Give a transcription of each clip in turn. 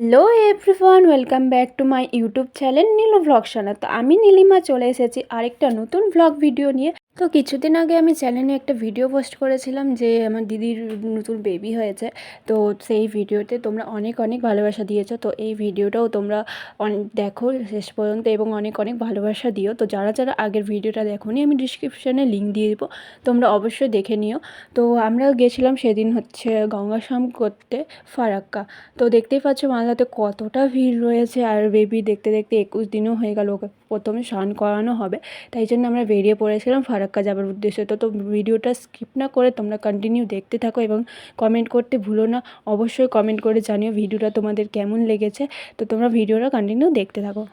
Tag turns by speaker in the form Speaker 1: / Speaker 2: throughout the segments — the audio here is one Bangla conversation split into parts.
Speaker 1: Hello everyone welcome back to my YouTube channel Neel vlog সানা তো আমি নীলিমা চলে এসেছি আরেকটা নতুন ভ্লগ ভিডিও নিয়ে। তো কিছুদিন আগে আমি চ্যানেলে একটা ভিডিও পোস্ট করেছিলাম যে আমার দিদির নতুন বেবি হয়েছে। তো সেই ভিডিওতে তোমরা অনেক অনেক ভালোবাসা দিয়েছ। তো এই ভিডিওটাও তোমরা অন- দেখো শেষ পর্যন্ত এবং অনেক অনেক ভালোবাসা দিও। তো যারা যারা আগের ভিডিওটা দেখোনি, আমি ডিসক্রিপশানে লিঙ্ক দিয়ে দেবো। তোমরা অবশ্যই দেখে নিও। তো আমরা গেছিলাম সেদিন হচ্ছে গঙ্গাসাম করতে ফারাক্কা। তো দেখতেই পাচ্ছ মালদাতে কতটা ভিড় রয়েছে আর বেবি দেখতে দেখতে একুশ দিনও হয়ে গেল, ওকে প্রথমে স্নান করানো হবে। তাই জন্য আমরা বেরিয়ে পড়েছিলাম ফারাক্কা। যাবার উদ্দেশ্যে। তো তো ভিডিওটা স্কিপ না করে তোমরা কন্টিনিউ দেখতে থাকো এবং কমেন্ট করতে ভুলো না। অবশ্যই কমেন্ট করে জানিও ভিডিওটা তোমাদের কেমন লেগেছে। তো, তোমরা ভিডিওটা কন্টিনিউ দেখতে থাকো।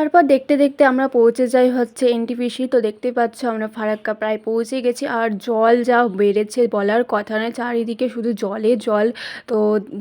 Speaker 1: তারপর দেখতে দেখতে আমরা পৌঁছে যাই হচ্ছে এনটিপিসি তো দেখতেই পাচ্ছ আমরা ফারাক্কা প্রায় পৌঁছে গেছি। আর জল যা বেড়েছে বলার কথা নয়, চারিদিকে শুধু জলে জল। তো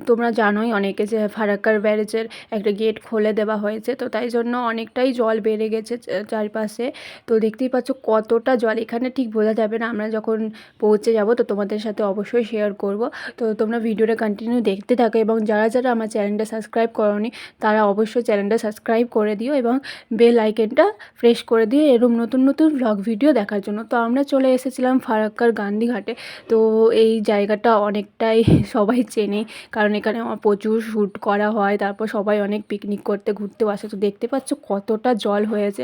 Speaker 1: তোমরা জানোই অনেকে যে ফারাক্কার ব্যারেজের একটা গেট খুলে দেওয়া হয়েছে, তো তাই জন্য অনেকটাই জল বেড়ে গেছে চারপাশে। তো দেখতেই পাচ্ছ কতটা জল, এখানে ঠিক বোঝা যাবে না আমরা যখন পৌঁছে যাব, তো তোমাদের সাথে অবশ্যই শেয়ার করব। তো তোমরা ভিডিওটা কন্টিনিউ দেখতে থাকো এবং যারা যারা আমার চ্যানেলটা সাবস্ক্রাইব করনি, তারা অবশ্যই চ্যানেলটা সাবস্ক্রাইব করে দিও এবং বেল আইকনটা প্রেস করে দিও এরকম নতুন নতুন ভ্লগ ভিডিও দেখার জন্য। তো আমরা চলে এসেছিলাম ফারাক্কার গান্ধীঘাটে তো এই জায়গাটা অনেকটাই সবাই চেনে, কারণ এখানে আমার প্রচুর শ্যুট করা হয়, তারপর সবাই অনেক পিকনিক করতে ঘুরতেও আসে। তো দেখতে পাচ্ছ কতটা জল হয়েছে।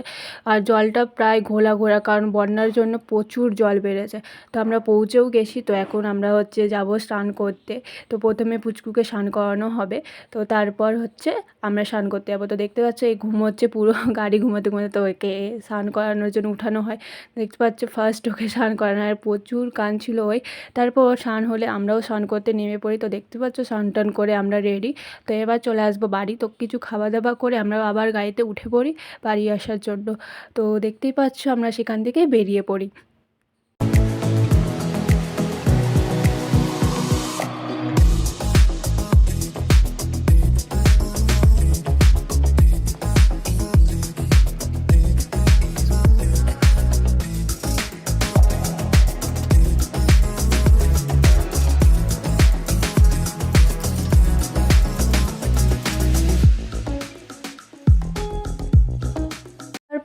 Speaker 1: আর জলটা প্রায় ঘোলা ঘোলা কারণ বন্যার জন্য প্রচুর জল বেড়েছে। তো আমরা পৌঁছেও গেছি, তো এখন আমরা হচ্ছে যাব স্নান করতে। তো প্রথমে পুচকুকে স্নান করানো হবে। তো তারপর হচ্ছে আমরা স্নান করতে যাব। তো দেখতে পাচ্ছ এই ঘুম হচ্ছে পুরো গাড়ি ঘুমাতে ঘুমাতে তো ওকে স্নান করানোর জন্য উঠানো হয়। দেখতে পাচ্ছ ফার্স্ট ওকে স্নান করানো আর প্রচুর ছিল ওই। তারপর স্নান হলে আমরাও স্নান করতে নেমে পড়ি। তো দেখতে পাচ্ছ, স্নান টান করে আমরা রেডি তো এবার চলে আসব বাড়ি। তো কিছু খাওয়া দাওয়া করে আমরা আবার গাড়িতে উঠে পড়ি বাড়ি আসার জন্য। তো দেখতেই পাচ্ছ, আমরা সেখান থেকে বেরিয়ে পড়ি।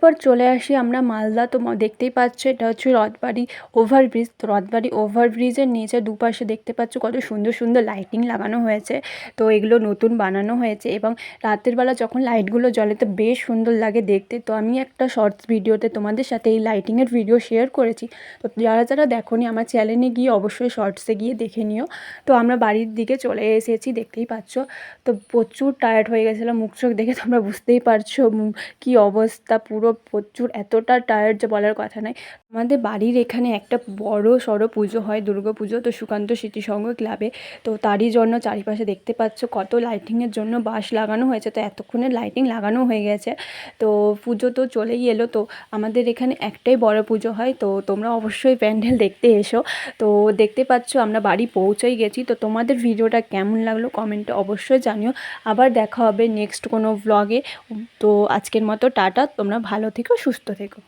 Speaker 1: তারপর চলে আসি আমরা মালদা। তো দেখতেই পাচ্ছ, এটা হচ্ছে রথবাড়ি ওভারব্রিজ তো রথবাড়ি ওভারব্রিজের নিচে দুপাশে দেখতে পাচ্ছ কত সুন্দর সুন্দর লাইটিং লাগানো হয়েছে। তো এগুলো নতুন বানানো হয়েছে এবং রাতের বেলা যখন লাইটগুলো জ্বলে তো বেশ সুন্দর লাগে দেখতে। তো আমি একটা শর্টস ভিডিওতে তোমাদের সাথে এই লাইটিংয়ের ভিডিও শেয়ার করেছি। তো যারা যারা দেখোনি আমার চ্যানেলে গিয়ে অবশ্যই শর্টসে গিয়ে দেখে নিও। তো আমরা বাড়ির দিকে চলে এসেছি, দেখতেই পাচ্ছ। তো প্রচুর টায়ার্ড হয়ে গেছিলাম, মুখ চোখ দেখে তোমরা বুঝতেই পারছ কি অবস্থা। পুরো প্রচুর, এতটা টায়ার্ড যে বলার কথা নয় আমাদের বাড়ির এখানে একটা বড় সড়ো পুজো হয়, দুর্গা পুজো, তো সুকান্ত স্মৃতি সংঘ ক্লাবে তো তারই জন্য চারিপাশে দেখতে পাচ্ছ কত লাইটিংয়ের জন্য বাঁশ লাগানো হয়েছে। তো এতক্ষণে লাইটিং লাগানো হয়ে গেছে। তো পুজো তো চলেই এলো। তো আমাদের এখানে একটাই বড় পুজো হয়। তো তোমরা অবশ্যই প্যান্ডেল দেখতে এসো। তো দেখতে পাচ্ছ আমরা বাড়ি পৌঁছেই গেছি। তো তোমাদের ভিডিওটা কেমন লাগল কমেন্টে অবশ্যই জানিও। আবার দেখা হবে নেক্সট কোনো ব্লগে তো আজকের মতো টাটা। তোমরা ভালো থেকো সুস্থ থেকো